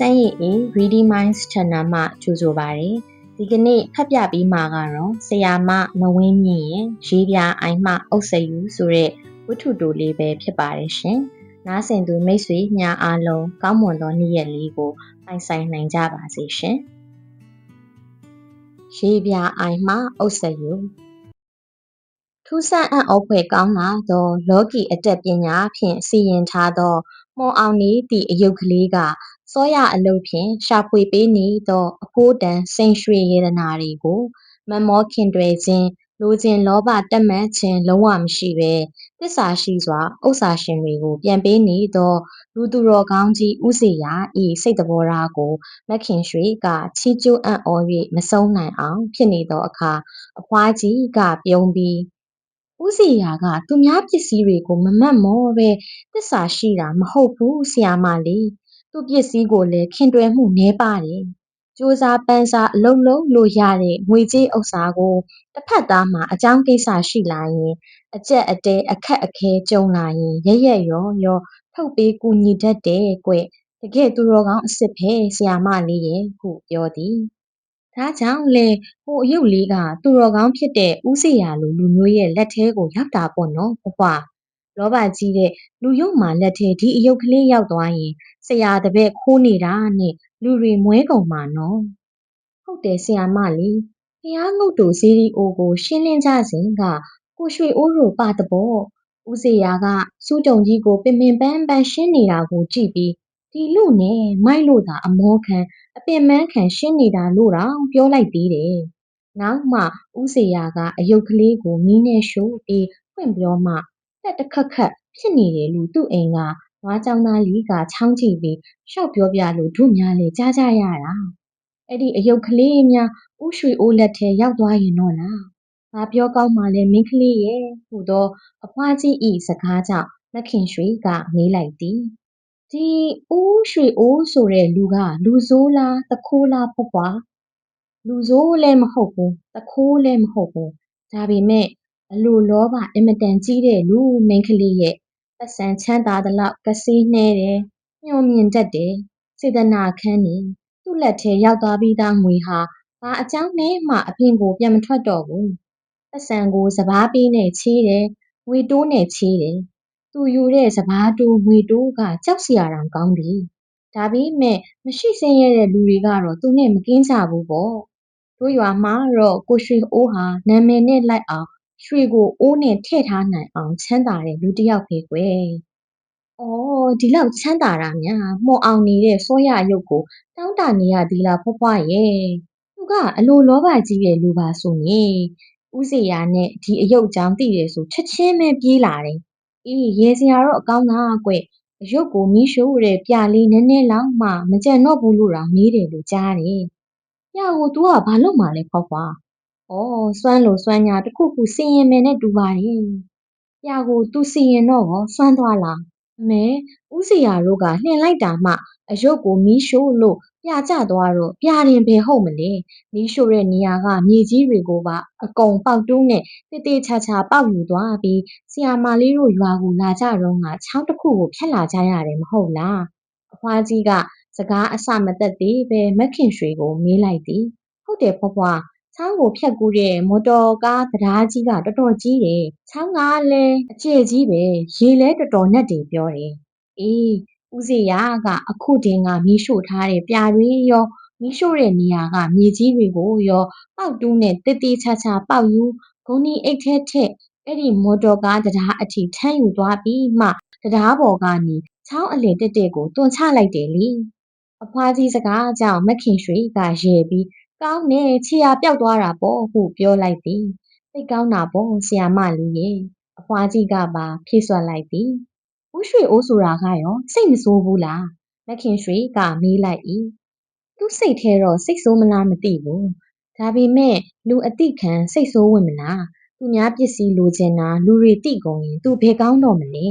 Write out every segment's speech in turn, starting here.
စမ်းရည်အေ Reading Minds Channel မှကြိုဆိုပါရစေ။ဒီကနေ့ဖတ်ပြပေးမှာကတော့ဆရာမမဝင်းမြင့်ရဲ့ရေးပြအိုင်မှအုပ်စယူဆိုတဲ့ဝတ္ထုတိုလေးပဲဖြစ်ပါတယ်ရှင်။နားဆင်သူမိတ်ဆွေများအားလုံးကောင်းမွန်သောနေ့ရက်လေးကိုပိုင်ဆိုင်နိုင်ကြပါစေရှင်။ရေးပြအိုင်မှအုပ်စယူထူးဆန်းအံ့ဩဖွယ်ကောင်းလာသောလောကီအတတ်ပညာဖြင့်စီရင်ထားသောမော်အောင်နေသည့်အယုတ်ကလေးက စောရအလုပ်ဖြင့် ရှာဖွေပေးနေသော အဖိုးတန် စိန်ရွှေရတနာတွေကို မက်မောခင်တွယ်ခြင်း လိုချင်လောဘတက်မှတ်ခြင်း လုံးဝမရှိဘဲ သစ္စာရှိစွာ ဥစ္စာရှင်တွေကို ပြန်ပေးနေသော လူသူတော်ကောင်းကြီး ဦးစေရာဤစိတ်တဘောထားကိုမက်ခင်ရွှေက ချီးကျူးအံ့ဩ၍မဆုံးနိုင်အောင် ဖြစ်နေသောအခါ အဖွားကြီးကပြုံးပြီး ဦးစီရာကသူများပစ္စည်းတွေကို မမတ်မောပဲသစ္စာရှိတာ မဟုတ်ဘူး ဆရာမလေး သူ့ပစ္စည်းကိုလည်းခင်တွယ်မှုနည်းပါတယ်။ကြိုးစားပန်းစားအလုပ်လုပ်လို့ရတဲ့ငွေကြေးဥစ္စာကိုတစ်ဖက်သားမှာအကြောင်းကိစ္စရှိလာရင်အကျက်အတဲအခက်အခဲကြုံလာရင်ရရက်ရောရောထုတ်ပေးကူညီတတ်တယ်ကွ။တကယ်သူတော်ကောင်းအစ်စ်ပဲဆရာမလေးရဲ့ဟုပြောသည်။ဒါကြောင့်လေဟိုအယုတ်လေးကသူတော်ကောင်းဖြစ်တဲ့ဦးစေရာလိုလူမျိုးရဲ့လက်ထဲကိုရောက်တာပေါ့နော်ဖွားဖွား။ လောဘကြီးတဲ့လူယုတ်မာလက်ထဲဒီအယုတ်ကလေးရောက်သွားရင်ဆရာတပည့်ခိုးနေတာနဲ့လူတွေမွဲကုန်မှာနော်။ဟုတ်တယ်ဆရာမလေး။ဖျားငုတ်တူစေရီအိုကို ရှင်းလင်းကြစဉ်ကကိုရွှေအိုးတို့ပါတပေါ့။ဦးစေရာကစူးတုံကြီးကိုပင်ပင်ပန်းပန်းရှင်းနေတာကိုကြည့်ပြီးဒီလူနဲ့မိုက်လို့သာအမောခံအပင်မန်းခံရှင်းနေတာလို့တော့ပြောလိုက်သေးတယ်။နောက်မှဦးစေရာကအယုတ်ကလေးကိုမီးနဲ့ရှို့ပြီးဖွင့်ပြောမှ တက်တခက်ခက်ဖြစ်နေတယ်လို့သူ့အိမ်ကနွားကျောင်းသားလေးကချောင်းကြည့်ပြီးရှောက်ပြောပြလို့တို့များလည်းကြားကြရတာ။အဲ့ဒီအယုတ်ကလေးများဥရွှေအိုးလက်ထဲရောက်သွားရင်တော့လား။ငါပြောကောင်းမှလည်းမင်းကလေးရဲ့ဟူသောအဖွားကြီးဤစကားကြောင့်မခင်ရွှေကမေးလိုက်သည်။ဒီဦးရွှေအိုးဆိုတဲ့လူကလူဆိုးလားတခိုးလားဖွားဖွားလူဆိုးလည်းမဟုတ်ဘူးတခိုးလည်းမဟုတ်ဘူးဒါပေမဲ့ အလိုလောဘအင်မတန်ကြီးတဲ့လူမိန်းကလေးရဲ့ပတ်စံချမ်းသာသလောက်ကစီးနှဲတယ်ညှို့မြင်တတ်တယ်စေတနာခမ်းနေသူ့လက်ထဲရောက်သွားပြီးသားငွေဟာဘာအကြောင်းနဲ့မှအပြင်ကိုပြန်မထွက်တော့ဘူးပတ်စံကိုစပားပေးနဲ့ချေးတယ်ငွေတိုးနဲ့ချေးတယ်သူယူတဲ့စပားတိုးငွေတိုးကကြောက်စရာတောင်ကောင်းတယ်ဒါပေမဲ့မရှိစင်းရတဲ့လူတွေကတော့သူနဲ့မကင်းကြဘူးပေါ့တို့ရွာမှာတော့ကိုရွှေအိုးဟာနာမည်နဲ့လိုက်အောင် ရွှေကိုအိုးနဲ့ထည့်ထားနိုင်အောင်ချမ်းသာတဲ့လူတစ်ယောက်ပဲကွယ်။အော်ဒီလောက်ချမ်းသာတာများမှော်အောင်နေတဲ့စောရရုပ်ကိုတောင်းတနေရသည်လားဖွားဖွားရဲ့။သူကအလိုလောဘကြီးတဲ့လူပါဆိုရင်ဦးစေရာနဲ့ဒီအယုတ်ကြောင်သိတယ်ဆိုချက်ချင်းပဲပြေးလာတယ်။အေးရေစရာတော့အကောင်းသားကွ။အယုတ်ကိုမီးရှို့တဲ့ပြလေးနည်းနည်းလောက်မှမကြံတော့ဘူးလို့တော့မေးတယ်လို့ကြားတယ်။ပြကို तू ကဘာလုပ်မှလဲဖွားဖွား။ အော်စွမ်းလို့စွမ်းညာတစ်ခုခုစီရင်မယ်နဲ့တူပါတယ်။ပြကို तू စီရင်တော့ရောစွမ်းသွားလား။အမေဦးစီယာတို့ကလှင်လိုက်တာမှအယုတ်ကိုမီးရှို့လို့ပြကျသွားတော့ပြရင်ဘယ်ဟုတ်မလဲ။မီးရှို့တဲ့နေရာကမြေကြီးတွေကိုပါအကုန်ပေါက်တူးနဲ့တေးသေးချာချာပေါက်ယူသွားပြီးဆီယာမလေးတို့ရွာကိုလာကြတော့ကချောင်းတစ်ခုကိုဖြတ်လာကြရတယ်မဟုတ်လား။အဖွားကြီးကစကားအစမသက်သေးပဲမခင်ရွှေကိုမေးလိုက်သည်။ဟုတ်တယ်ဖွားဖွား ချောင်းကိုဖြတ်ကူးတဲ့မော်တော်ကားတရားကြီးကတော်တော်ကြီးတယ်။ချောင်းကလည်းအကျယ်ကြီးပဲရေလဲတော်တော်နဲ့တယ်ပြောတယ်။အေးဦးစေရကအခုတင်ကမီးရှို့ထားတဲ့ပြတွေရောမီးရှို့တဲ့နေရာကမြေကြီးတွေကိုရောပေါက်တူးနဲ့တေးသေးချာချာပေါက်ယူဂုံဒီအိတ်ထဲထက်အဲ့ဒီမော်တော်ကားတရားအထိထမ်းယူသွားပြီးမှတရားပေါ်ကနေချောင်းအလေတက်တက်ကိုတွန်ချလိုက်တယ်လေ။အဖွားကြီးစကားကြောင့်မခင်ရွှေကရဲပြီး ကောင်းနဲ့ခြေရာပျောက်သွားတာပေါ့ဟုပြောလိုက်သည်သိကောင်းတာပေါ့ဆရာမလေးရဲ့အဖွားကြီးကပါဖြည့်ဆွတ်လိုက်သည်ဦးရွှေအိုးဆိုတာကရောစိတ်မဆိုးဘူးလားမခင်ရွှေကမေးလိုက်၏သူ့စိတ်ထဲတော့စိတ်ဆိုးမလားမသိဘူးဒါပေမဲ့လူအတိခံစိတ်ဆိုးဝင်မလားသူများပစ္စည်းလိုချင်တာလူတွေတိကုန်ရင်သူဘယ်ကောင်းတော့မလဲ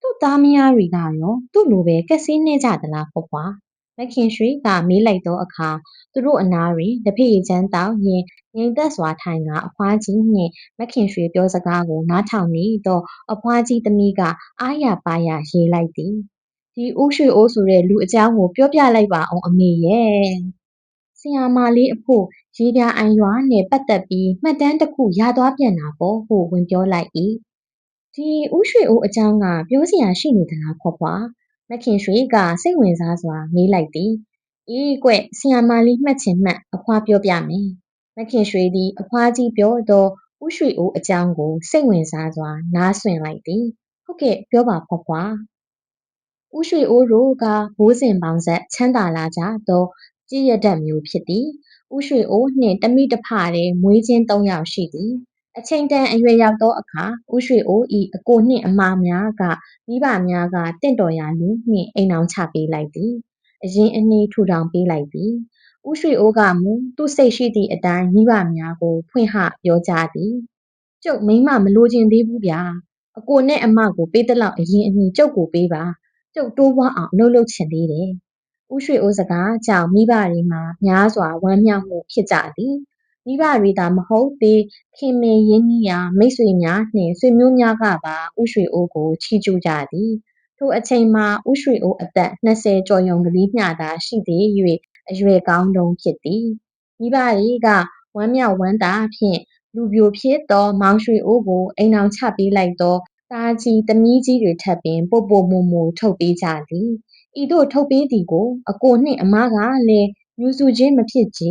သူ့သားမယားတွေကရောသူ့လိုပဲကက်ဆေးနေကြသလားဖွားဖွား မခင်ရွှေကမေးလိုက်သောအခါသူတို့အနားတွင်တဖိတ်ချမ်းတောက်ရင်ငြိမ်သက်စွာထိုင်ကအဖွားကြီးနှင့်မခင်ရွှေပြောစကားကိုနားထောင်နေသောအဖွားကြီးသမီးကအားရပါရရေးလိုက်သည်ဒီဦးရွှေအိုးဆိုတဲ့လူအကြောင်းကိုပြောပြလိုက်ပါအောင်အမေရဲ့ဆရာမလေးအဖို့ရေပြာအိုင်ရွာနဲ့ပတ်သက်ပြီးမှတ်တမ်းတစ်ခုရသွားပြန်တာပေါ့ဟုဝင်ပြောလိုက်၏ဒီဦးရွှေအိုးအကြောင်းကပြောစရာရှိနေသလားဖွားဖွား မခင်ရွှေကစိတ်ဝင်စားစွာမေးလိုက်သည်အေးကွဆီယမလေးမှတ်ချင်မှတ်အဖွားပြောပြမယ်မခင်ရွှေသည်အဖွားကြီးပြောသောဥရွှေအိုးအကြောင်းကိုစိတ်ဝင်စားစွာ နားဆွင့်လိုက်သည်ဟုတ်ကဲ့ပြောပါဖွားဖွားဥရွှေအိုးတို့ကဘိုးစဉ်ပေါင်းဆက်ချမ်းသာလာကြသောကြည်ရတတ်မျိုးဖြစ်သည်ဥရွှေအိုးနှင့်တမိတဖတည်းမွေးချင်း၃ယောက်ရှိသည် အချိန်တန်အရွယ်ရောက်သောအခါဥရွှေအိုးဤအကိုနှင့်အမများကမိဘများကတင့်တော်ရာလူနှင့်အိမ်အောင်ချပေးလိုက်သည်အရင်အနည်းထူထောင်ပေးလိုက်သည်ဥရွှေအိုးကမူသူ့စိတ်ရှိသည့်အတိုင်းမိဘများကို ဖွင့်ဟပြောကြသည်ကျုပ်မိမမလိုချင်သေးဘူးဗျာအကိုနဲ့အမကိုပေးတဲ့လောက်အရင်အမီကျုပ်ကိုပေးပါကျုပ်တိုးပွားအောင်လှုပ်လှုပ်ချင်သေးတယ်ဥရွှေအိုးစကားကြောင့်မိဘတွေမှာများစွာဝမ်းမြောက်မှုဖြစ်ကြသည် မိဘတွေသာမဟုတ်သေးခင်မင်ရင်းနှီးရာမိတ်ဆွေများနှင့်ဆွေမျိုးများကပါဥရွှေအိုးကိုချီးကျူးကြသည်ထိုအချိန်မှာဥရွှေအိုးအသက်20ကျော်ယုံကလေးမျှသာရှိသေး၍အရွယ်ကောင်းတုံးဖြစ်သည်မိဘတွေကဝမ်းမြောက်ဝမ်းသာဖြင့်လူပြိုဖြစ်သောမောင်ရွှေအိုးကိုအိမ်အောင်ချပေးလိုက်သောသားကြီးသမီးကြီးတွေထပ်ပင်ပို့ပို့မှုမှုထုတ်ပေးကြသည်ဤသို့ထုတ်ပေးသည်ကိုအကိုနှင့်အမကလည်းယူစုချင်းမဖြစ်ကြ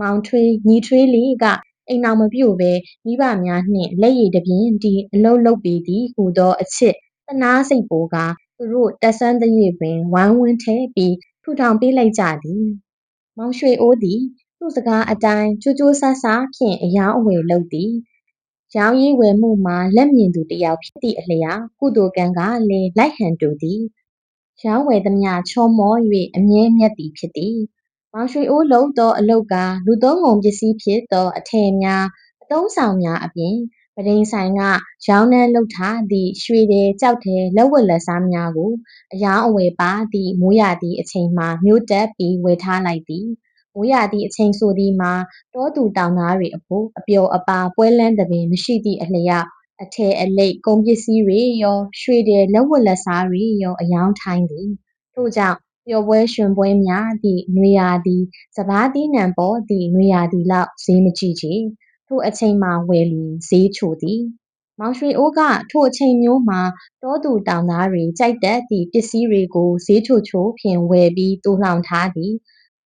မောင်ထွေးညီထွေးလေးကအိမ်အောင်မပြုတ်ပဲမိဘများနှင့်လက်ရည်တပြင်းဒီအလုံးလုံးပေသည်ဟူသောအချစ်တနာစိတ်ပိုကသူတို့တက်ဆန်းတရပင်ဝိုင်းဝန်းထဲပြီးထူထောင်ပေးလိုက်ကြသည်မောင်ရွှေအိုးသည်သူ့စကားအတိုင်းကြိုးကြိုးဆဆဖြင့်အယောင်းအဝယ်လုပ်သည်ရောင်းရည်ဝယ်မှုမှာလက်မြင်သူတယောက်ဖြစ်သည့်အလျောက်ကုသိုလ်ကံကလည်းလိုက်ဟန်တူသည်ရောင်းဝယ်သမျှချောမော၍အမြဲမြတ်သည်ဖြစ်သည် မောင်ရွှေအိုးလုံးသောအလုတ်ကလူသုံးကုန်ပစ္စည်းဖြစ်သောအထည်များအသုံးဆောင်များအပြင်ပဒိန်ဆိုင်ကရောင်းနှန်းလုပ်ထားသည့်ရွှေတယ်ကြောက်တယ်လက်ဝတ်လက်စားများကိုအယောင်းအဝယ်ပါသည့်မိုးရသည့်အချိန်မှမြို့တက်ပြီးဝယ်ထားလိုက်သည်မိုးရသည့်အချိန်ဆိုသည်မှာတောသူတောင်သားတွေအဖို့အပျော်အပါပွဲလန်းသဘင်မရှိသည့်အလျောက်အထည်အလိပ်ကုန်ပစ္စည်းတွေရောရွှေတယ်လက်ဝတ်လက်စားတွေရောအယောင်းထိုင်းသည်ထို့ကြောင့် ပျော်ပွဲရွှင်ပွဲများသည့်နွေရာသီစပါးသီးနှံပေါ်သည့်နွေရာသီလောက်ဈေးမကြည့်ချေထိုအချိန်မှာဝယ်လျင်ဈေးချိုသည်မောင်ရွှေအိုးကထိုအချိန်မျိုးမှာတောသူတောင်သားတွေကြိုက်တတ်သည့်ပစ္စည်းတွေကိုဈေးချိုချိုဖြင့်ဝယ်ပြီးတူလှောင်ထားသည်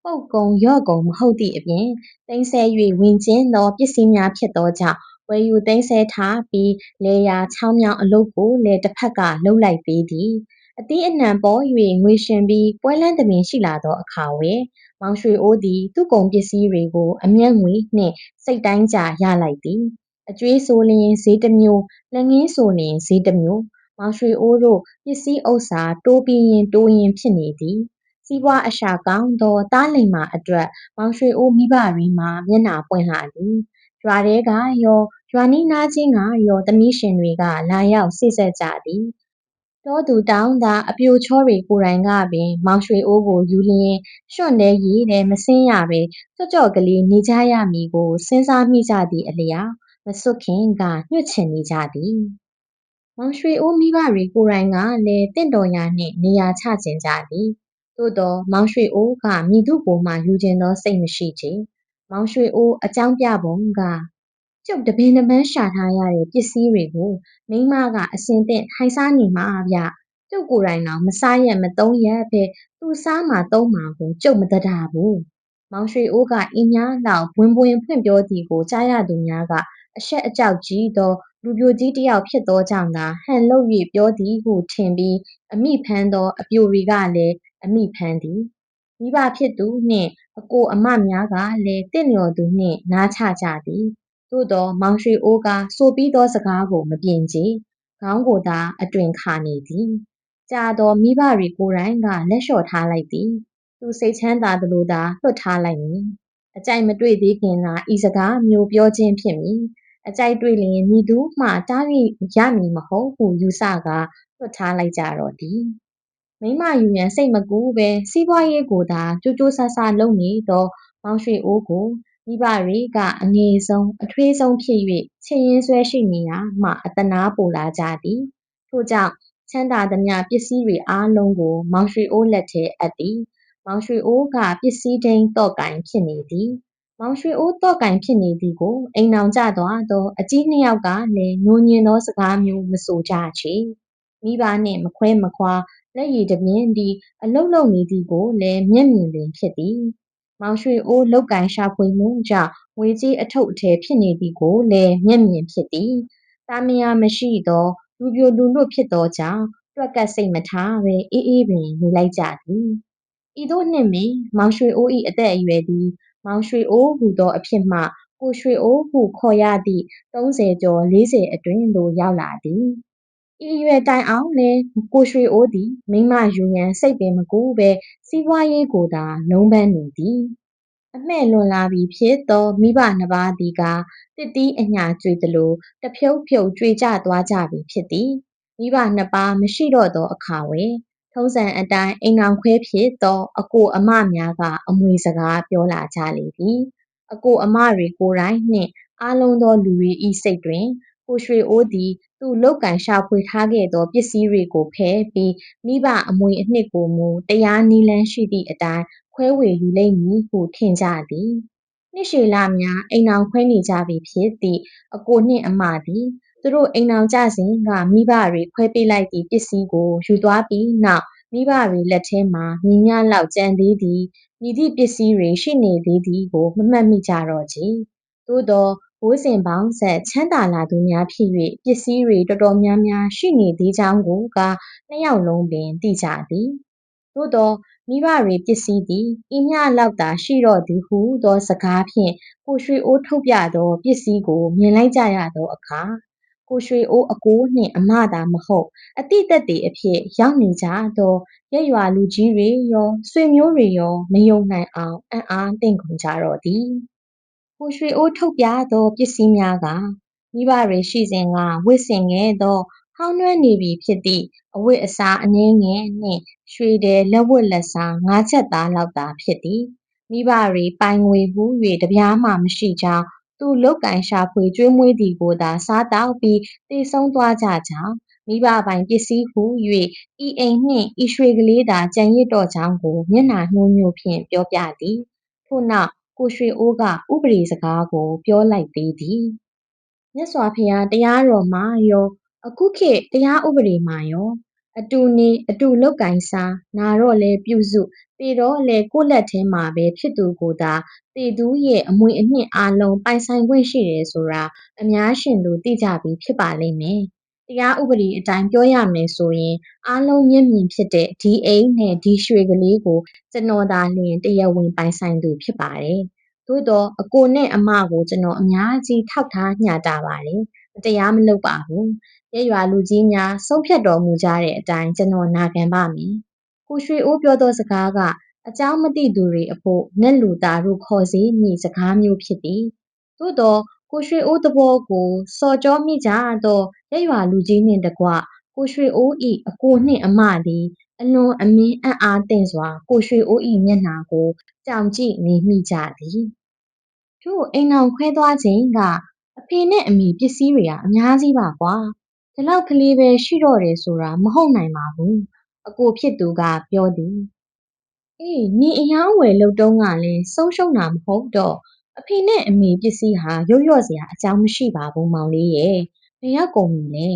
ပုတ်ကုံရော့ကုံမဟုတ်သည့်အပြင်တိမ်ဆဲ၍ဝင်ကျင်းသောပစ္စည်းများဖြစ်သောကြောင့်ဝယ်ယူသိမ်းဆဲထားပြီးလေယာချောင်းမြောင်းအလုပ်ကိုလည်းတစ်ဖက်ကလှုပ်လိုက်သေးသည် အသီးအနှံပေါ်၍ငွေရှင်ပြီး ပွဲလန်းသမင်ရှိလာသောအခါဝယ် မောင်ရွှေအိုးသည် သူ့ကုန်ပစ္စည်းတွေကို အမျက်ငွေနှင့် စိတ်တိုင်းကြရလိုက်သည် အကျွေးဆိုလျင် ဈေးတစ်မျိုး လက်ငင်းဆိုလျင် ဈေးတစ်မျိုး မောင်ရွှေအိုးတို့ ပစ္စည်းဥစ္စာ တိုးပြီးရင်တိုးရင်ဖြစ်နေသည် စီးပွားအရှာကောင်းသောတားလိမ်မာအတွက် မောင်ရွှေအိုးမိဘတွေမှာ မျက်နှာပွင့်လာသည် ရွာတဲကရော ရွာနီးနားချင်းကရော သမီးရှင်တွေက လာရောက်စိတ်ဆက်ကြသည် တောသူတောင်းသာအပြိုချောတွေကိုယ်တိုင်ကပင်မောင်ရွှေအိုးကိုယူလျင်ရွှွန့်တဲ့ရည်တဲ့မစင်းရပဲကြော့ကြော့ကလေးနေကြရမည်ကိုစဉ်းစားမိကြသည့်အလျောက်မစွတ်ခင်ကညှွတ်ချင်နေကြသည်မောင်ရွှေအိုးမိဘတွေကိုယ်တိုင်ကလည်းတင့်တော်ရာနှင့်နေရာချကျင်ကြသည်သို့သောမောင်ရွှေအိုးကမိသူကိုမှယူခြင်းသောစိတ်မရှိချေမောင်ရွှေအိုးအကြောင်းပြပုံက ကျုပ်တပင်တပန်းရှာထားရတဲ့ပစ္စည်းတွေကိုမိမကအစင်သင့်ထိုင်စားနေမှာဗျကျုပ်ကိုယ်တိုင်တော့မစားရက်မသုံးရက်ပဲသူစားမှာသုံးမှာကိုကျုပ်မတတာဘူးမောင်ရွှေအိုးကအင်းများလောက်ဘွင်ဘွင်ဖွင့်ပြောသည်ကိုကြားရသူများကအရှက်အကြောက်ကြီးသောလူပြိုကြီးတယောက်ဖြစ်သောကြောင့်သာဟန်လုပ်၍ပြောသည်ဟုထင်ပြီးအမိဖမ်းသောအပြိုတွေကလည်းအမိဖမ်းသည်မိဘဖြစ်သူနှင့်အကိုအမများကလည်းတင့်လျော်သူနှင့်နားချကြသည် သို့သောမောင်ရွှေအိုးကဆိုပြီးသောစကားကို မပြင်ချေခေါင်းကိုသာ အတွင်ခါနေသည်ကြာသောမိဘတွေကိုယ်တိုင်ကလက်လျှော့ထားလိုက်သည်သူစိတ်ချမ်းသာသလိုသာလွတ်ထားလိုက်မည်အကြိုက်မတွေ့သေးခင်ကဤစကားမျိုးပြောခြင်းဖြစ်မည်အကြိုက်တွေ့လျင်မိသူမှတား၍ရမည်မဟုတ်ဟုယူဆကလွတ်ထားလိုက်ကြတော့သည်မိမယူရန်စိတ်မကူပဲစီးပွားရေးကိုသာကြိုးကြိုးဆဆလုပ်နေသောမောင်ရွှေအိုးကို မိဘတွေကအငယ်ဆုံးအထွေးဆုံးဖြစ်၍ချစ်ရင်းဆွဲရှိနေရမှအတနာပိုလာကြသည်ထို့ကြောင့်ချမ်းသာသမျှပစ္စည်းတွေအားလုံးကို မောင်ရွှေအိုးလက်ထဲအပ်သည်။မောင်ရွှေအိုးကပစ္စည်းထိန်းသော့ကိုင်ဖြစ်နေသည်။မောင်ရွှေအိုးသော့ကိုင်ဖြစ်နေသည်ကိုအိမ်ထောင်ကျသွားသောအကြီးနှစ်ယောက်ကလည်းငိုငင်သောစကားမျိုးမဆိုကြချေ။မိဘနှင့်မခွဲမခွာလက်ရည်တပြင်းတည်းအလုပ်လုပ်နေသည်ကိုလည်းမျက်မြင်ပင်ဖြစ်သည်။ မောင်ရွှေအိုးလုပ်ကိုင်ရှာဖွေမှုကြောင့်ငွေကြေးအထုပ်အထည်ဖြစ်နေသည်ကိုလည်းမျက်မြင်ဖြစ်သည်။သားမယားမရှိသောလူပြိုလူလွတ်ဖြစ်သောကြောင့်တွက်ကပ်စိတ်မထားပဲအေးအေးပင်နေလိုက်ကြသည်။ဤသို့နှင့်ပင်မောင်ရွှေအိုး၏အသက်အရွယ်သည်မောင်ရွှေအိုးဟူသောအဖြစ်မှကိုရွှေအိုးဟုခေါ်ရသည့်30ကျော်40အတွင်းသို့ရောက်လာသည်။ ဤအရွယ်တိုင်အောင်လည်းကိုရွှေအိုးသည်မိန်းမယူရန်စိတ်ပင်မကူပဲစီးပွားရေးကိုသာလုံးပန်းနေသည်။အမှဲ့လွန်လာပြီဖြစ်သောမိဘနှစ်ပါးသည်ကာတစ်သီးအညာကြွေသလိုတဖြုတ်ဖြုတ်ကြွေကျသွားကြပြီဖြစ်သည်။မိဘနှစ်ပါးမရှိတော့သောအခါဝယ်ထုံးစံအတိုင်းအိမ်ထောင်ခွဲဖြစ်သောအကိုအမများကအမွေစကားပြောလာကြလေသည်။အကိုအမတွေကိုယ်တိုင်နှင့်အားလုံးသောလူတွေ၏စိတ်တွင် ကိုရွှေအိုးသည် သူလုပ်ကင်ရှာဖွေထားခဲ့သော ပစ္စည်းတွေကိုဖယ်ပြီး မိဘအမွေအနှစ်ကိုမူ တရားနည်းလမ်းရှိသည့်အတိုင်း ခွဲဝေယူလိမ့်မည်ဟု ထင်ကြသည် နှစ်ရှည်လများ အိမ်အောင်ခွဲနေကြပြီဖြစ်သည့် အကိုနှင့်အမသည် သူတို့အိမ်အောင်ကြစဉ်က မိဘတွေခွဲပေးလိုက်သည့် ပစ္စည်းကို ယူသွားပြီးနောက် မိဘတွေလက်ထဲမှာမြင်းများလောက်ကြံသေးသည်မြည်သည့်ပစ္စည်းတွေ ရှိနေသေးသည်ကို မမှတ်မိကြတော့ချေ သို့သော ဘိုးစဉ်ပေါင်းဆက်ချမ်းသာလာသူများဖြစ်၍ပစ္စည်းတွေတော်တော်များများရှိနေသေးကြောင်းကိုကနှစ်ယောက်လုံးပင်သိကြသည်သို့သောမိဘတွေပစ္စည်းသည်ဤမျှလောက်သာရှိတော့သည်ဟုသောစကားဖြင့်ကိုရွှေအိုးထုတ်ပြသောပစ္စည်းကိုမြင်လိုက်ကြရသောအခါကိုရွှေအိုးအကိုနှင့်အမသာမဟုတ်အတိတ်တည်းအဖြစ်ရောက်နေကြသောရက်ရွာလူကြီးတွေရောဆွေမျိုးတွေရောမယုံနိုင်အောင်အံ့အားသင့်ကုန်ကြတော့သည် ကိုရွှေအိုးထုတ်ပြသော ပစ္စည်းများက မိဘတွေရှိစဉ်ကဝစ်စင်ခဲ့သော ဟောင်းနွမ်းနေပြီဖြစ်သည့် အဝတ်အစားအနှဲငယ်နှင့် ရွှေတယ်လက်ဝတ်လက်စား ငါးချက်သားလောက်သာဖြစ်သည် မိဘတွေပိုင်ငွေဟု၍တပြားမှမရှိကြောင်း သူလုတ်ကင်ရှာဖွေကျွေးမွေးသည်ကိုသာ စားတောက်ပြီးတည်ဆုံးသွားကြကြောင်း မိဘပိုင်ပစ္စည်းဟု၍ဤအိမ်နှင့် ဤရွှေကလေးသာကြံရစ်တော့ကြောင်းကို မျက်နှာညှိုးညိုးဖြင့် ပြောပြသည် ထို့နောက် ကိုရွှေအိုးကဥပဒေစကားကို ပြောလိုက်သေးသည်မြတ်စွာဘုရားတရားတော်မှာရောအခုခေတ်တရားဥပဒေမှာရောအတူနေအတူလုတ်ကင်စားနာတော့လဲပြုစုတေတော့လဲကိုယ့်လက်ထဲမှာပဲဖြစ်သူကိုသာတေသူရဲ့အမွေအနှစ်အားလုံးပိုင်ဆိုင်ခွင့်ရှိတယ်ဆိုတာအများရှင်တို့သိကြပြီးဖြစ်ပါလိမ့်မယ် တရားဥပဒေအတိုင်းပြောရမယ်ဆိုရင် အားလုံးမျက်မြင်ဖြစ်တဲ့ ဒီအိမ်နဲ့ ဒီရွှေကလေးကို ကျွန်တော်သာလျှင် တရားဝင်ပိုင်ဆိုင်သူဖြစ်ပါတယ် သို့တော့အကိုနဲ့အမကို ကျွန်တော်အများကြီး ထောက်ထားညှာတာပါတယ်တရားမလုပ်ပါဘူးရရွာလူကြီးများ ဆုံးဖြတ်တော်မူကြတဲ့အတိုင်း ကျွန်တော်နာခံပါမည်ကိုရွှေအိုးပြောသောစကားက အကြောင်းမသိသူတွေအဖို့နက်လူသားတို့ခေါ်စေမည့်စကားမျိုးဖြစ်သည် သို့တော့ ကိုရွှေအိုးသဘောကိုစော်ကြောမိကြသောရရွာလူကြီးနှင့်တကွကိုရွှေအိုးဤအကိုနှင့်အမသည် အလွန်အမင်းအံ့အားသင့်စွာ ကိုရွှေအိုးဤမျက်နှာကိုကြောင်ကြည့်နေမိကြသည်တို့အိမ်အောင်ခွဲသွားခြင်းကအဖေနဲ့အမိပစ္စည်းတွေကအများကြီးပါကွာဒီလောက်ကလေးပဲရှိတော့တယ်ဆိုတာမဟုတ်နိုင်ပါဘူးအကိုဖြစ်သူကပြောသည်အေးညီအယောင်းဝယ်လုပ်တုံးကလည်းဆုံးရှုံးတာမဟုတ်တော့ အဖေနဲ့အမေပစ္စည်းဟာရွတ်ရွတ်စရာအကြောင်းမရှိပါဘူးမောင်လေးရဲ့ဘယ်ရောက်ကုန်ပြီလဲ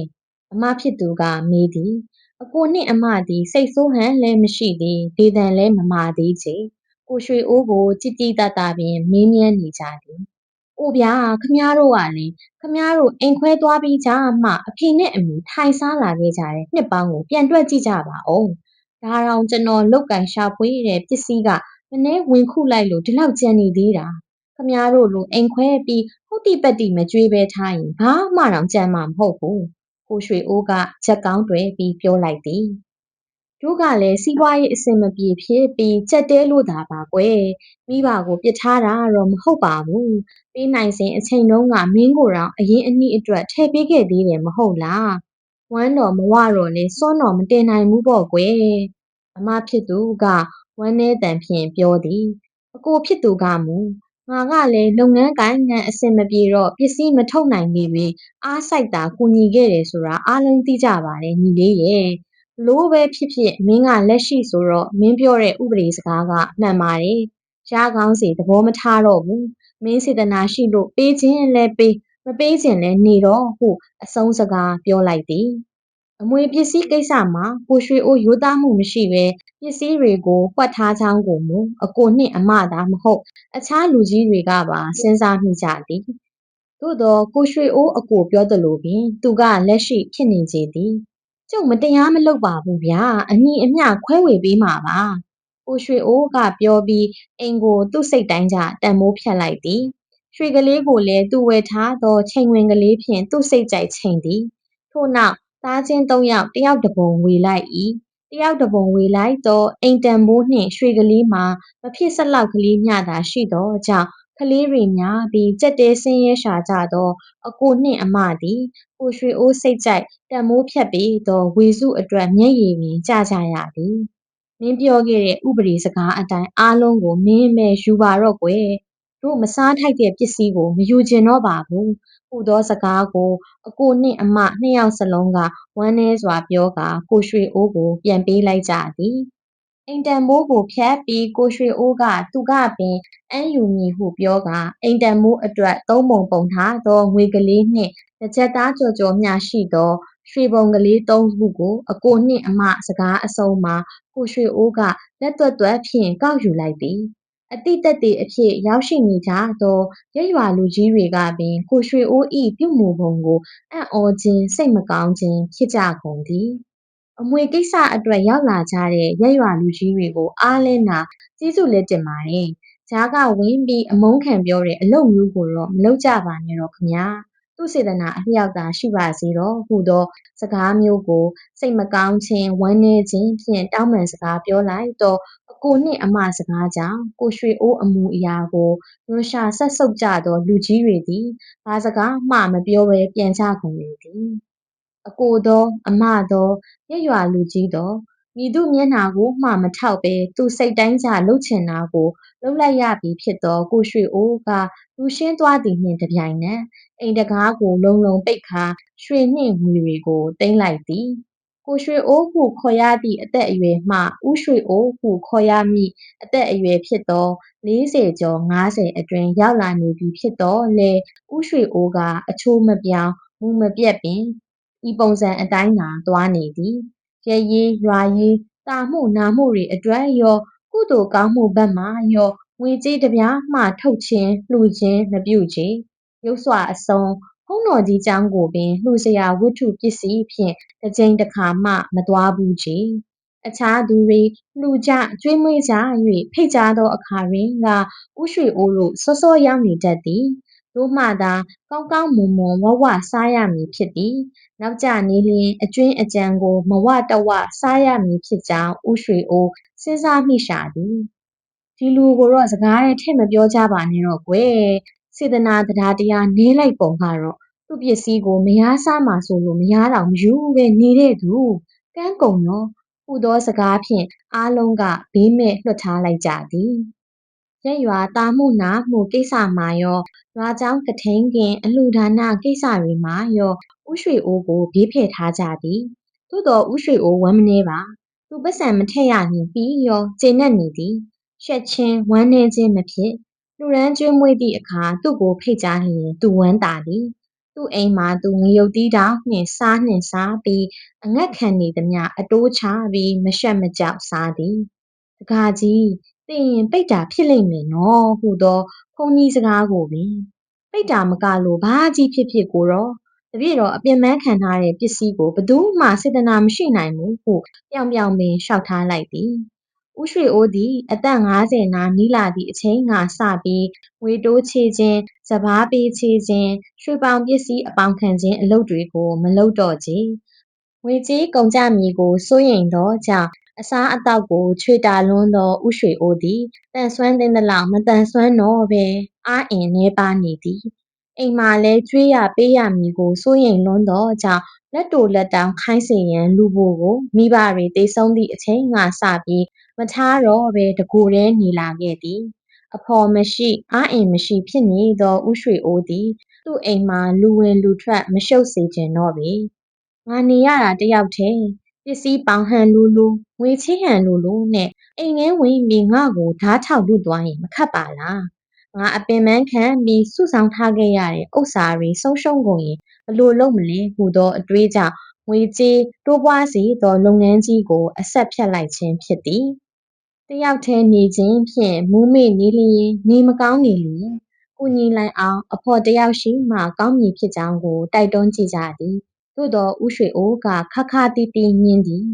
အမဖြစ်သူကမေးသည်အကိုနှင့်အမသည်စိတ်ဆိုးဟန်လည်းမရှိသည်ဒေသန်လည်းမမာသေးချေကိုရွှေအိုးကိုကြည်ကြည်တတ်တာပင်မင်းမြန်းနေကြသည်။အိုဗျာခမားတို့ကလေခမားတို့အိမ်ခွဲသွားပြီးကြမှအဖေနဲ့အမေထိုင်စားလာခဲ့ကြတဲ့နှစ်ပေါင်းကိုပြန်တွက်ကြည့်ကြပါဦး။ဒါတောင်ကျွန်တော်လုတ်ကန်ရှာဖွေတဲ့ပစ္စည်းကမနှဲဝင်ခုလိုက်လို့ဒီလောက်ကြံနေသေးတာ။ ခမားတို့လိုအိမ်ခွဲပြီးဟုတ်တိပတ်တိမကြွေးပဲထားရင်ဘာမှတော့ကြံမှာမဟုတ်ဘူး။ကိုရွှေအိုးကချက်ကောင်းတွေပြီးပြောလိုက်သည်။တို့ကလည်းစီးပွားရေးအဆင်မပြေဖြစ်ပြီးကြက်တဲလို့သာပါကွယ်မိဘကိုပြစ်ထားတာတော့မဟုတ်ပါဘူးပေးနိုင်စဉ်အချိန်တုန်းကမင်းကိုတော့အရင်အနည်းအတွက်ထည့်ပေးခဲ့သေးတယ်မဟုတ်လားဝမ်းတော်မဝတော့လေစွန်းတော်မတင်နိုင်ဘူးပေါ့ကွယ်အမဖြစ်သူကဝမ်းနေတန်ဖြင့်ပြောသည်အကိုဖြစ်သူကမူ ငါကလည်းလုပ်ငန်းကိုင်ငန်းအဆင်မပြေတော့ပစ္စည်းမထုတ်နိုင်နေပြီအားစိုက်တာကူညီခဲ့တယ်ဆိုတာအားလုံးသိကြပါတယ်ညီလေးရဲ့လို့ပဲဖြစ်ဖြစ်မင်းကလက်ရှိဆိုတော့မင်းပြောတဲ့ဥပဒေစကားကမှန်ပါတယ်ရကောင်းစီသဘောမထားတော့ဘူးမင်းစေတနာရှိလို့ပေးခြင်းလဲပေးမပေးခြင်းလဲနေတော့ဟုအဆုံးစကားပြောလိုက်သည် အမွေပစ္စည်းကိစ္စမှာ ကိုရွှေအိုးရိုးသားမှုမရှိပဲပစ္စည်းတွေကိုဖွက်ထားချောင်းကိုမူ အကိုနှင့်အမသာမဟုတ် အခြားလူကြီးတွေကပါ စဉ်းစားမိကြသည် သို့သောကိုရွှေအိုးအကိုပြောသလိုပင် သူက လက်ရှိဖြစ်နေကြသည် ကျုပ်မတရားမလုပ်ပါဘူးဗျာ အညီအမျှခွဲဝေပေးမှာပါ ကိုရွှေအိုးကပြောပြီး အိမ်ကို သူ့စိတ်တိုင်းကြတန်မိုးဖြတ်လိုက်သည် ရွှေကလေးကိုလည်း သူဝယ်ထားသော ချိန်ဝင်ကလေးဖြင့် သူ့စိတ်ကြိုက်ချိန်သည် ထို့နောက် သားချင်းသုံးယောက်တယောက်တပုံဝေလိုက်၏တယောက်တပုံဝေလိုက်သောအိမ်တန်မိုးနှင့်ရွှေကလေးမှာမဖြစ်စလောက်ကလေးမျှသာရှိသောကြောင့်ကလေးတွေများပြီးကြက်တဲဆင်းရဲရှာကြသောအကိုနှင့်အမသည်ကိုရွှေအိုးစိတ်ကြိုက်တန်မိုးဖြတ်ပြီးသောဝေစုအတွက်မျက်ရည်ပင်ကျကြရသည်မင်းပြောခဲ့တဲ့ဥပဒေစကားအတိုင်းအားလုံးကိုမင်းပဲယူပါတော့ကွယ် တို့မစားထိုက်တဲ့ပစ္စည်းကိုမယူကျင်တော့ပါဘူးဟူသောစကားကိုအကိုနှင့်အမနှစ်ယောက်စလုံးကဝမ်းနည်းစွာပြောကာကိုရွှေအိုးကိုပြန်ပေးလိုက်ကြသည်အိမ်တန်မိုးကိုဖြတ်ပြီးကိုရွှေအိုးကသူကပင်အမ်းယူမည်ဟုပြောကာအိမ်တန်မိုးအတွက်သုံးပုံပုံထားသောငွေကလေးနှင့်တစ်ချက်သားကြော်ကြော်မျှရှိသောရွှေပုံကလေးသုံးခုကိုအကိုနှင့်အမစကားအဆုံးမှာကိုရွှေအိုးကလက်သွက်သွက်ဖြင့်ကောက်ယူလိုက်သည် အတိတက်တေအဖြစ်ရောက်ရှိနေကြသောရက်ရွာလူကြီးတွေကပင် ကိုရွှေအိုးဤပြုမှုပုံကိုအံ့ဩခြင်းစိတ်မကောင်းခြင်းဖြစ်ကြကုန်သည်အမွေကိစ္စအတွက်ရောက်လာကြတဲ့ရက်ရွာလူကြီးတွေကိုအားလဲနာကျေးဇူးလက်တင်ပါတယ်။ဂျားကဝင်းပြီးအမုန်းခံပြောတဲ့အလုပ်မျိုးကိုတော့မလုပ်ကြပါနဲ့တော့ခင်ဗျာ။သူ့စေတနာအလျောက်သာရှိပါစေတော့ဟူသောစကားမျိုးကိုစိတ်မကောင်းခြင်းဝမ်းနည်းခြင်းဖြင့်တောင်းပန်စကားပြောလိုက်တော့အ ကိုနှင့်အမစကားကြောင့် ကိုရွှေအိုးအမူအရာကို ရွှရှာဆက်ဆုပ်ကြသော လူကြီးတွေသည် ဘာစကားမှ မပြောဘဲ ပြန်ကြကုန်လေသည် အကိုသော အမသောရက်ရွာလူကြီးသော မည်သူမျက်နှာကိုမှ မထောက်ဘဲ သူစိတ်တိုင်းကြလှုပ်ချင်တာကိုလှုပ်လိုက်ရပြီဖြစ်သော ကိုရွှေအိုးက လူရှင်းသွားသည်နှင့်တပြိုင်နက် အိမ်တကားကို လုံလုံပိတ်ခါရွှေနှင့်ငွေတွေကိုတင်လိုက်သည် ကိုရွှေအိုးဟုခေါ်ရသည့်အသက်အရွယ်မှဥရွှေအိုးဟုခေါ်ရမည့်အသက်အရွယ်ဖြစ်သော40ကျော်50အတွင်းရောက်လာနေပြီဖြစ်သောလေဥရွှေအိုးကအချိုးမပြောင်းမူမပြတ်ပင်ဤပုံစံအတိုင်းသာသွားနေသည်ရရေးရွာရေးတာမှုနာမှုတွေအတွက်ရောကုသိုလ်ကောင်းမှုဘက်မှရောငွေကြေးတပြားမှထုတ်ခြင်းလှူခြင်းမပြုချေရုပ်စွာအစုံ ဘုန်းတော်ကြီးကျောင်းကိုပင်လှူစရာဝတ္ထုပစ္စည်းဖြင့်တစ်ကြိမ်တစ်ခါမှမသွားဘူးချေအခြားသူတွေလှူကြကျွေးမွေးကြ၍ဖိတ်ကြားသောအခါတွင်ကဥရွှေအိုးတို့စောစောရောက်နေတတ်သည်တို့မှသာကောင်းကောင်းမွန်မွန်ဝဝစားရမည်ဖြစ်သည်နောက်ကျနေလျင်အကျွင်းအကြံကိုမဝတဝစားရမည်ဖြစ်ကြောင်းဥရွှေအိုးစဉ်းစားမိရှာသည်ဒီလူကိုတော့စကားနဲ့ထည့်မပြောကြပါနဲ့တော့ကွယ် စေတနာတရားတရားနေလိုက်ပုံကတော့သူ့ပစ္စည်းကိုမရစားမှဆိုလို့မရတော့မယူပဲနေတဲ့သူကန်းကုန်တော့ဟူသောစကားဖြင့်အားလုံးကဘေးမဲ့လွှတ်ထားလိုက်ကြသည်ရက်ရွာတာမှုနာမှုကိစ္စမှာရောရွာကျောင်းကထိန်ခင်အလူဒါနကိစ္စတွေမှာရောဥရွှေအိုးကိုဘေးဖယ်ထားကြသည်သို့တော်ဥရွှေအိုးဝမ်းမနေပါသူပတ်စံမထက်ရနေပြီးရောကျေနပ်နေသည်ရှက်ချင်းဝမ်းနေခြင်းမဖြစ် လူရန်ကျွေးမွေးသည့်အခါသူ့ကိုဖိတ်ကြားလျင်သူဝမ်းသာသည်သူ့အိမ်မှာသူငရုတ်တီးတောင်နှင့်စားနှင့်စားပြီးအငတ်ခံနေသမျှအတိုးချပြီးမရှက်မကြောက်စားသည်တကားကြီးသိရင်ပိတ်တာဖြစ်လိမ့်မယ်နော်ဟုသောဘုန်းကြီးစကားကိုပင်ပိတ်တာမကလို့ဘာကြီးဖြစ်ဖြစ်ကိုတော့တပြည့်တော့အပြင်းမခံထားတဲ့ပစ္စည်းကိုဘသူမှစေတနာမရှိနိုင်ဘူးဟုပြောင်ပြောင်ပင်လျှောက်ထားလိုက်သည် ဥရွှေအိုးသည်အသက်50နာနီးလာသည့်အချိန်ကစပြီးငွေတိုးချေခြင်းစပားပေးချေခြင်းရွှေပေါင်ပစ္စည်းအပေါင်ခံခြင်းအလုပ်တွေကိုမလုပ်တော့ချေငွေကြေးကုန်ကြမည်ကိုစိုးရိမ်သောကြောင့်အစားအသောက်ကိုချွေတာလွန်းသောဥရွှေအိုးသည်တန်ဆွမ်းသင့်သလောက်မတန်ဆွမ်းတော့ပဲအားအင်နှဲပါနေသည်အိမ်မှာလဲကျွေးရပေးရမည်ကိုစိုးရိမ်လွန်းသောကြောင့် လက်တိုလက်တောင်ခိုင်းစေရန်လူဖို့ကိုမိဘတွေတေဆုံးသည့်အချိန်ကစပြီးမထားတော့ပဲတကိုယ်တည်းနေလာခဲ့သည်အဖော်မရှိအားအင်မရှိဖြစ်နေသောဦးရွှေအိုးသည်သူ့အိမ်မှာလူဝင်လူထွက်မရှုပ်စေချင်တော့ပေငါနေရတာတယောက်တည်းပစ္စည်းပေါင်ဟန်လူလူငွေချေးဟန်လူလူနဲ့အိမ်ထဲဝင်ပြီးငါ့ကိုဓားထောက်လွတ်သွားရင်မခတ်ပါလား ငါအပင်ပန်းခံပြီးစုဆောင်ထားခဲ့ရတဲ့ဥစ္စာတွေဆုံးရှုံးကုန်ရင်ဘလို့လုပ်မလဲဟူသောအတွေးကြောင့်ငွေကြေးတိုးပွားစေသောလုပ်ငန်းကြီးကိုအဆက်ဖြတ်လိုက်ခြင်းဖြစ်သည်တယောက်တည်းနေခြင်းဖြင့်မူးမေ့နေလျင်နေမကောင်းနေလျင်ကိုညီလိုက်အောင်အဖော်တယောက်ရှိမှကောင်းမည်ဖြစ်ကြောင်းကိုတိုက်တွန်းကြည့်ကြသည်သို့သောဥရွှေအိုးကခါခါတီးတီးညင်းသည်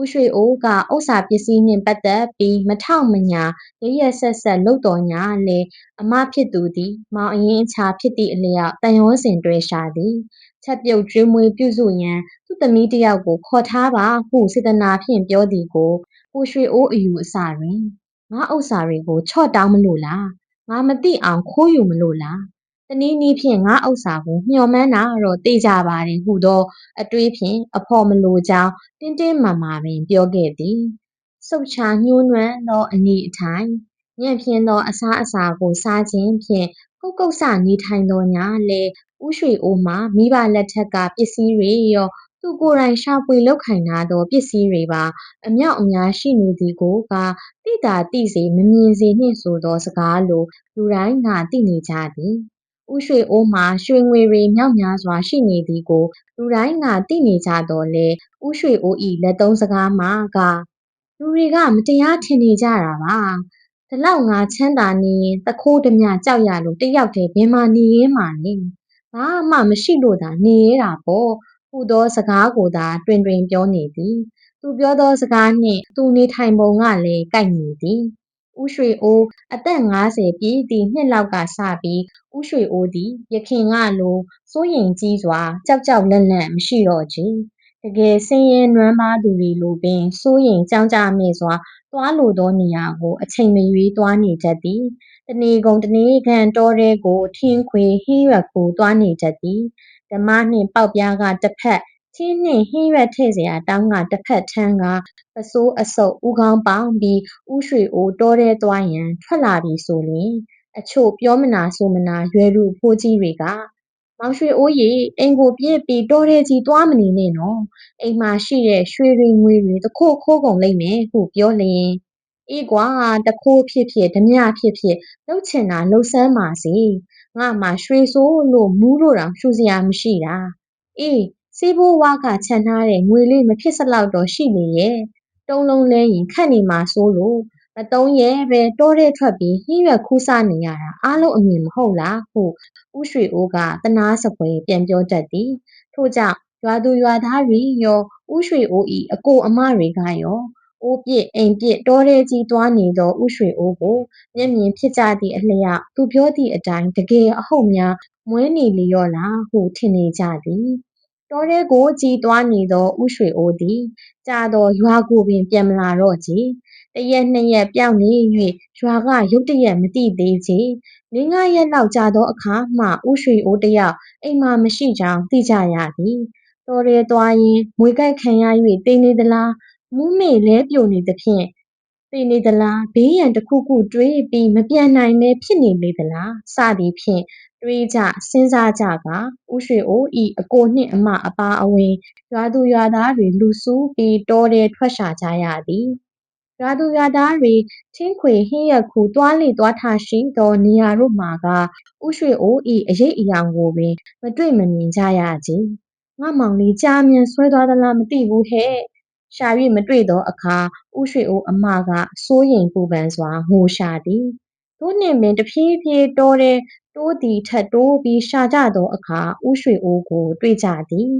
ဥရွှေအိုးကဥစ္စာပစ္စည်းနှင့်ပတ်သက်ပြီးမထောက်မညာရရဆက်ဆက်လှုပ်တော်ညာလေအမဖြစ်သူသည် မောင်အရင်အခြားဖြစ်သည့်အလျောက်တန်ရောစင်တွဲရှာသည်ချက်ပြုတ်ကျွေးမွေးပြုစုရန်သူ့သမီးတယောက်ကိုခေါ်ထားပါဟုစေတနာဖြင့်ပြောသည်ကိုကိုရွှေအိုးအယူအဆတွင်ငါဥစ္စာတွေကိုချော့တောင်းမလို့လားငါမသိအောင်ခိုးယူမလို့လား တနည်းနည်းဖြင့်ငါဥစ္စာကိုမျှော်မှန်းတာတော့သိကြပါတယ်ဟုသော အတွေးဖြင့်အဖော်မလိုကြောင်းတင်းတင်းမာမာပင်ပြောခဲ့သည်စုတ်ချညှိုးနွမ်းသောအနီအထိုင်ညံ့ဖျင်းသောအစားအစာကိုစားခြင်းဖြင့်ကုတ်ကုတ်ဆနေထိုင်သောညာလေဥရွှေအိုမှမိဘလက်ထက်ကပစ္စည်းတွေရောသူကိုယ်တိုင်ရှာဖွေလောက်ခိုင်လာသောပစ္စည်းတွေပါအမြောက်အများရှိနေသည်ကိုကတိတာတိစေမမြင်စေနှင့်ဆိုသောစကားလိုလူတိုင်းကသိနေကြသည် ဥရွှေအိုးမှာ ရွှေငွေတွေမြောက်များစွာရှိနေသည်ကို လူတိုင်းကသိနေကြတော့လေဥရွှေအိုးဤလက်သုံးစကားမှာက လူတွေက မတရားထင်နေကြတာပါ ဒီလောက်ငါချမ်းသာနေရင်တခိုးဓမြကြောက်ရလို့တယောက်တည်း ဘယ်မှာနေရဲမှာလဲ ဘာမှမရှိလို့သာ နေရတာပေါ့ ဟူသောစကားကိုသာ တွင်တွင်ပြောနေသည် သူပြောသောစကားနှင့် သူနေထိုင်ပုံကလည်း ကိုက်ညီသည် ဥရွှေအိုးအသက်50ပြည့်သည့်နှစ်လောက်ကစပြီးဥရွှေအိုးသည်ယခင်ကလိုစိုးရိမ်ကြီးစွာ ကြောက်ကြောက်လန့်လန့်မရှိတော့ချေတကယ်ဆင်းရဲနွမ်းပါသူတွေလိုပင်စိုးရိမ်ကြောင်းကြမဲ့စွာသွားလိုသောနေရာကိုအချိန်မရွေးသွားနေတတ်သည်တနေကုန်တနေခန့်တောထဲကိုထင်းခွေဟင်းရွက်ကိုသွားနေတတ်သည်ဓမ္မနှင့်ပေါက်ပြားကတစ်ဖက် ခင်းနှင့်ဟင်းရွက်ထည့်စရာတောင်းကတစ်ဖက်ထမ်းကပစိုးအဆုပ်ဥကောင်းပေါင်းပြီးဥရွှေအိုးတောထဲသွားရန်ထွက်လာပြီဆိုလျှင်အချို့ပြောမနာဆိုမနာရွယ်လူဖိုးကြီးတွေကမောင်ရွှေအိုးရေအိမ်ကိုပြည့်ပြီးတောထဲကြီးသွားမနေနဲ့နော်အိမ်မှာရှိတဲ့ရွှေတွေငွေတွေတခို့ခိုးကုန်လိမ့်မယ်ဟုပြောလျင်အေးကွာတခိုးဖြစ်ဖြစ်ဓမြဖြစ်ဖြစ်လှုပ်ချင်တာလှုပ်ဆန်းပါစေငါမှရွှေဆိုးလို့မူးလို့တောင်ရှူစရာမရှိတာအေး စေးဘိုးဝါကခြံထားတဲ့ငွေလေးမဖြစ်စလောက်တော့ရှိနေရဲ့တုံးလုံးလဲရင်ခတ်နေမှာစိုးလို့မတုံးရဲ့ပဲတောထဲထွက်ပြီးဟင်းရွက်ခူးစားနေရတာအားလုံးအမြင်မဟုတ်လားဟုဥရွှေအိုးကတနာစပွဲပြန်ပြောတတ်သည်ထို့ကြောင့်ရွာသူရွာသားတွေရောဥရွှေအိုးဤအကိုအမတွေကရောအိုးပြစ်အိမ်ပြစ်တောထဲကြီးသွားနေသောဥရွှေအိုးကိုမျက်မြင်ဖြစ်ကြသည့်အလျောက်သူပြောသည့်အတိုင်းတကယ်အဟုတ်များမွဲနေလျော့လားဟုထင်နေကြသည် တောထဲကိုကြည်သွားနေသောဥရွှေအိုးသည်ကြာသောရွာကိုပင်ပြန်မလာတော့ချေတရက်နှစ်ရက်ပြောင်းနေ၍ရွာကရုတ်တရက်မတိသေးချေလေးငါးရက်လောက်ကြာသောအခါမှဥရွှေအိုးတယောက်အိမ်မှာမရှိကြောင်းသိကြရသည်တော်ရဲသွားရင်မွေကြိုက်ခံရ၍တိမ်နေသလားမူးမေလဲပြိုနေသဖြင့်သိနေသလားဘေးရန်တစ်ခုခုတွေးပြီးမပြန်နိုင်ပဲဖြစ်နေလေသလားစသည်ဖြင့် တွေးကြစဉ်းစားကြကဥရွှေအိုဤအကိုနှင့်အမအပါအဝင်ရွာသူရွာသားတွေလူစုပြီးတောထဲထွက်ရှာကြရသည်ရွာသူရွာသားတွေထင်းခွေဟင်းရက်ခူသွားလေသွားထရှိသောနေရာတို့မှာကဥရွှေအိုဤအရေးအယောင်ကိုပင်မတွေ့မမြင်ကြရကြငါမောင်လေးကြာမြန်ဆွဲသွားသလားမသိဘူးဟဲ့ရှာ၍မတွေ့သောအခါဥရွှေအိုအမကစိုးရိမ်ပူပန်စွာငိုရှာသည်သို့နှင့်ပင်တဖြည်းဖြည်းတောထဲ တိုးသည်ထက်တိုးပြီးရှာကြသောအခါဥရွှေအိုးကို တွေ့ကြသည်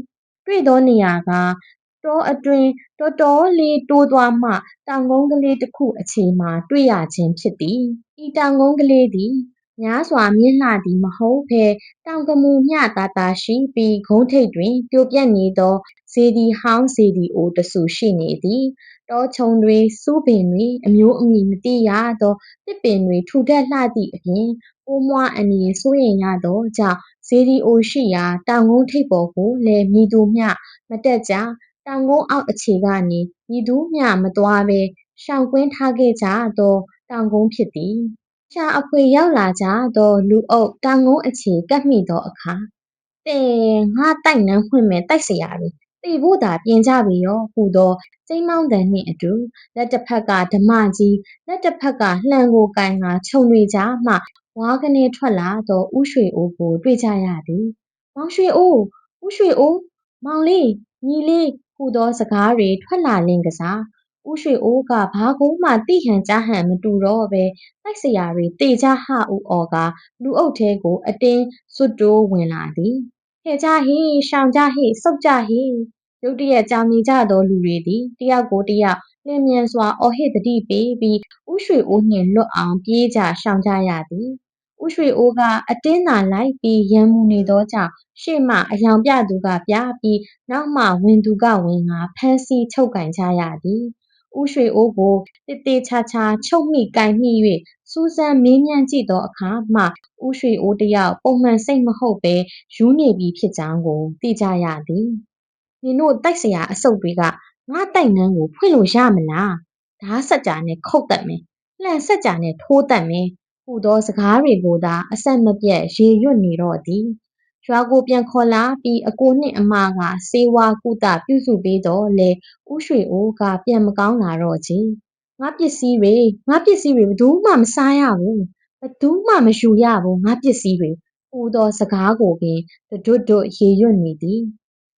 တွေ့သောနေရာကတောအတွင်းတော်တော်လေးတိုးသွားမှတောင်ကုန်းကလေးတစ်ခုအခြေမှာတွေ့ရခြင်းဖြစ်သည်ဤတောင်ကုန်းကလေးသည်များစွာမြင့်လှသည်မဟုတ်ဘဲတောင်ကမူမျှသာသာရှိပြီးဂုံးထိပ်တွင်ပြိုပြက်နေသောဇေဒီဟောင်းဇေဒီအိုတဆူရှိနေသည်တောချုံတွေစူးပင်တွေအမျိုးအမည်မသိရသောတစ်ပင်တွေထူထပ်လှသည့်အပြင် ပိုးမွှားအန္တရာယ်စိုးရိမ်ရသောကြောင့်ဇေဒီအိုရှိရာ တောင်ကုန်းထိပ်ပေါ်ကိုလည်းမည်သူမျှမတက်ကြ။တောင်ကုန်းအောက်အခြေကနေမည်သူမျှမသွားဘဲရှောင်ကွင်းထားခဲ့ကြသောတောင်ကုန်းဖြစ်သည်။ရှာအဖွေရောက်လာကြသောလူအုပ်တောင်ကုန်းအခြေကပ်မိသောအခါတဲ့ငါတိုက်နန်းဖွင့်မယ်တိုက်စရာပဲတေဖို့သာပြင်ကြပြီရောဟူသောစိမ်းမောင်းတန်နှင့်အတူလက်တစ်ဖက်ကဓမ္မကြီးလက်တစ်ဖက်ကလှံကိုကင်ကခြုံတွေကြားမှ ဝါကနေထွက်လာသောဥရွှေအိုးကို တွေ့ကြရသည်မောင်ရွှေအိုးဥရွှေအိုးမောင်လေးညီလေးဟူသောစကားတွေထွက်လာလင်းကစားဦးရွှေအိုးကဘာကိုမှတိဟန်ကြားဟန်မတူတော့ပဲတိုက်စရာတွေတေကြဟဦးအော်ကလူအုပ်ထဲကိုအတင်းစွတ်တိုးဝင်လာသည်ဟဲ့ကြဟေးရှောင်ကြဟေးစုပ်ကြဟေးရုတ်တရက်ကြောင်နေကြသောလူတွေသည်တယောက်ကိုတယောက်လျင်မြန်စွာအော်ဟစ်တတိပေးပြီးဥရွှေအိုးနှင့်လွတ်အောင်ပြေးကြရှောင်ကြရသည် ဥရွှေအိုးကအတင်းသာလိုက်ပြီးရန်မူနေသောကြောင့်ရှေ့မှအယောင်ပြသူကပြပြီးနောက်မှဝင်သူကဝင်ကဖမ်းဆီးချုပ်ကင်ကြရသည်ဦးရွှေအိုးကိုတေတေချာချာချုပ်မိကင်မိ၍စူးစမ်းမေးမြန်းကြည့်သောအခါမှဦးရွှေအိုးတယောက်ပုံမှန်စိတ်မဟုတ်ပဲယူနေပြီဖြစ်ကြောင်းကိုသိကြရသည်နင်တို့တိုက်စရာအစုပ်တွေကငါတိုက်နှန်းကိုဖွင့်လို့ရမလားဓာဆက်ကြနဲ့ခုတ်တက်မယ်လှန်ဆက်ကြနဲ့ထိုးတက်မယ် ဟူသောစကားတွေကိုသာအဆက်မပြတ်ရေရွတ်နေတော့သည်ရွာကိုပြန်ခေါ်လာပြီးအကိုနှင့်အမကစေဝါကုသပြုစုပေးတော့လေဥရွှေအိုးကပြန်မကောင်းလာတော့ချေငါပစ္စည်းတွေငါပစ္စည်းတွေဘယ်သူမှမစားရဘူးဘယ်သူမှမယူရဘူးငါပစ္စည်းတွေဟူသောစကားကိုပင်တွတ်တွတ်ရေရွတ်နေသည်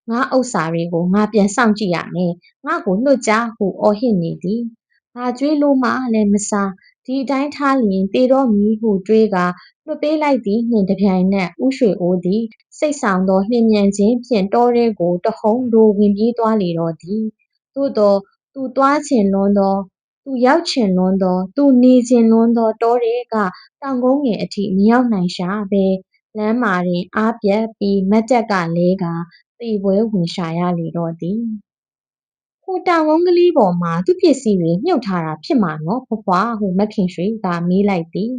ငါဥစ္စာတွေကိုငါပြန်စောင့်ကြည့်ရမယ်ငါ့ကိုလွတ်ကြဟုအော်ဟစ်နေသည်ငါကြွေးလို့မှလည်းမစား ဒီအတိုင်းထားလျင်တေတော့မည်ဟုတွေးကလွတ်ပေးလိုက်သည်နှင့်တပြိုင်နက်ဥရွှေအိုးသည်စိတ်ဆောင်သောလျင်မြန်ခြင်းဖြင့်တောထဲကိုတဟုန်ထိုးဝင်ပြေးသွားလေတော့သည်သို့သောသူသွားချင်လွန်းသောသူရောက်ချင်လွန်းသောသူနေချင်လွန်းသောတောထဲကတောင်ကုန်းငယ်အထိမရောက်နိုင်ရှာပဲလမ်းမှာတွင်အားပြတ်ပြီးမတ်တက်ကလဲကသေပွဲဝင်ရှာရလေတော့သည် ဟိုတောင်ကုန်းကလေးပေါ်မှာသူ့ပစ္စည်းတွေမြုပ်ထားတာဖြစ်မှာနော်ဖွားဖွားဟုမခင်ရွှေကမေးလိုက်သည်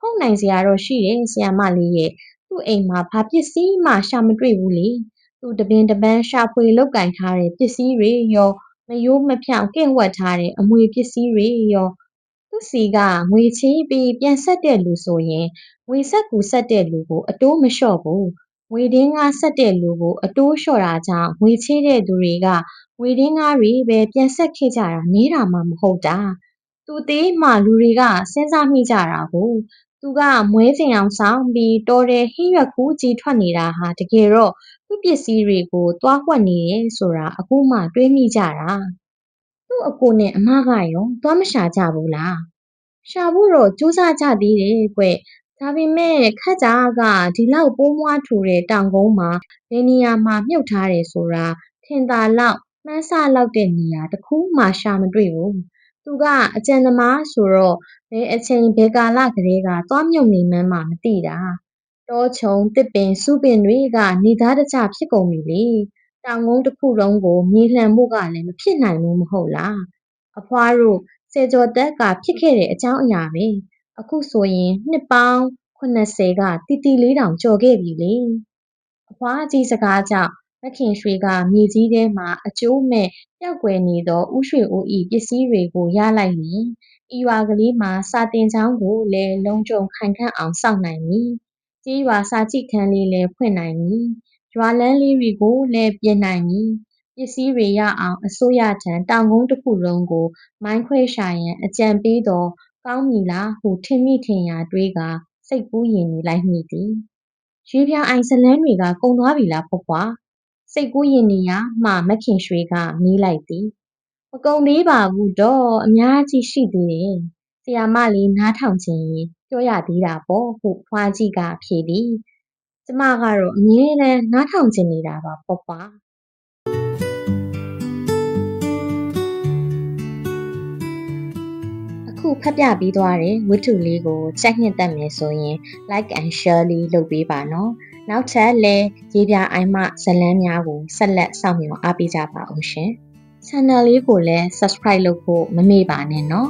ဟုတ်နိုင်စရာတော့ရှိတယ်ဆရာမလေးရဲ့သူ့အိမ်မှာဘာပစ္စည်းမှရှာမတွေ့ဘူးလေသူတပင်တပန်းရှာဖွေလောက်ကင်ထားတဲ့ပစ္စည်းတွေရောမရိုးမဖြောင့်ကင့်ဝတ်ထားတဲ့အမွေပစ္စည်းတွေရောသူ့စီကငွေချေးပြီးပြန်ဆက်တဲ့လူဆိုရင်ငွေဆက်ကူဆက်တဲ့လူကိုအတိုးမလျှော့ဘူး ငွေတင်းကားဆက်တဲ့လူကို အတိုးလျှော့တာကြောင့် ငွေချေးတဲ့သူတွေက ငွေတင်းကားတွေပဲ ပြန်ဆက်ခဲ့ကြတာနေတာမှမဟုတ်တာ သူသေးမှ လူတွေက စဉ်းစားမိကြတာကိုသူက မွဲစင်အောင်ဆောင်ပြီး တော်တယ်ဟင်းရွက်ကူးကြီးထွက်နေတာဟာ တကယ်တော့ သူ့ပစ္စည်းတွေကို သွားဝှက်နေတယ်ဆိုတာ အခုမှ တွေးမိကြတာ သူ့အကိုနဲ့အမကရော သွားမရှာကြဘူးလား ရှာဖို့တော့ ကြိုးစားကြသေးတယ်ကွ ဒါပေမဲ့ခက်ကြကဒီလောက်ပိုးမွားထူတဲ့တောင်ကုန်းမှာဘယ်နေရာမှာမြုပ်ထားတယ်ဆိုတာထင်သာလောက်မှန်းဆလောက်တဲ့နေရာတစ်ခုမှရှာမတွေ့ဘူးသူကအကြံသမားဆိုတော့ဘယ်အချိန်ဘယ်ကာလကလေးကသွားမြုပ်နေမှန်းမှမသိတာတောချုံတစ်ပင်စုပင်တွေကနေသားတကြဖြစ်ကုန်ပြီလေတောင်ကုန်းတစ်ခုလုံးကိုမြေလှန်ဖို့ကလည်းမဖြစ်နိုင်ဘူးမဟုတ်လားအဖွားတို့ဆယ်ကျော်သက်ကဖြစ်ခဲ့တဲ့အကြောင်းအရာပဲ အခုဆိုရင်နှစ်ပေါင်း80ကတီတီလေးတောင်ကျော်ခဲ့ပြီလေအဖွားကြီးစကားကြောင့်မခင်ရွှေကမြေကြီးထဲမှာအကျိုးမဲ့ပျောက်ကွယ်နေသောဥရွှေအိုးဤပစ္စည်းတွေကိုရလိုက်ရင်ဤရွာကလေးမှာစာတင်ချောင်းကိုလည်းလုံခြုံခိုင်ခန့်အောင်စောင့်နိုင်မည်ကြေးရွာစာကြည့်ခန်းလေးလည်းဖွင့်နိုင်မည်ရွာလန်းလေးတွေကိုလည်းပြင်နိုင်မည်ပစ္စည်းတွေရအောင်အစိုးရထံတောင်ကုန်းတစ်ခုလုံးကိုမိုင်းခွဲရှာရန်အကြံပေးတော် ကောင်းမည်လားဟုထင်မိထင်ရာတွေးကစိတ်ကူးယဉ်နေလိုက်မိသည်ရွေးပြားအိုင်ဇလန်းတွေကကုံသွားပြီလားဖွားဖွားစိတ်ကူးယဉ်နေရမှမခင်ရွှေကမေးလိုက်သည်မကုံသေးပါဘူးတော့အများကြီးရှိသေးတယ်ဆရာမလေးနားထောင်ခြင်းရင်ပြောရသေးတာပေါ့ဟုဖွားကြီးကဖြေသည်ကျမကတော့အမြဲတမ်းနားထောင်ခြင်းနေတာပါဖွားဖွား ခုဖတ်ပြပြီးသွားတဲ့ဝတ္ထုလေးကိုစိုက်နှစ်သက်မယ်ဆိုရင် like and share လေးလုပ်ပေးပါနော်နောက်ထပ်လည်းရေးပြအိုင်မှဇလန်းများကိုဆက်လက်စောင့်မျှော်အားပေးကြပါအောင်ရှင် channel လေးကိုလည်း subscribe လုပ်ဖို့မမေ့ပါနဲ့နော်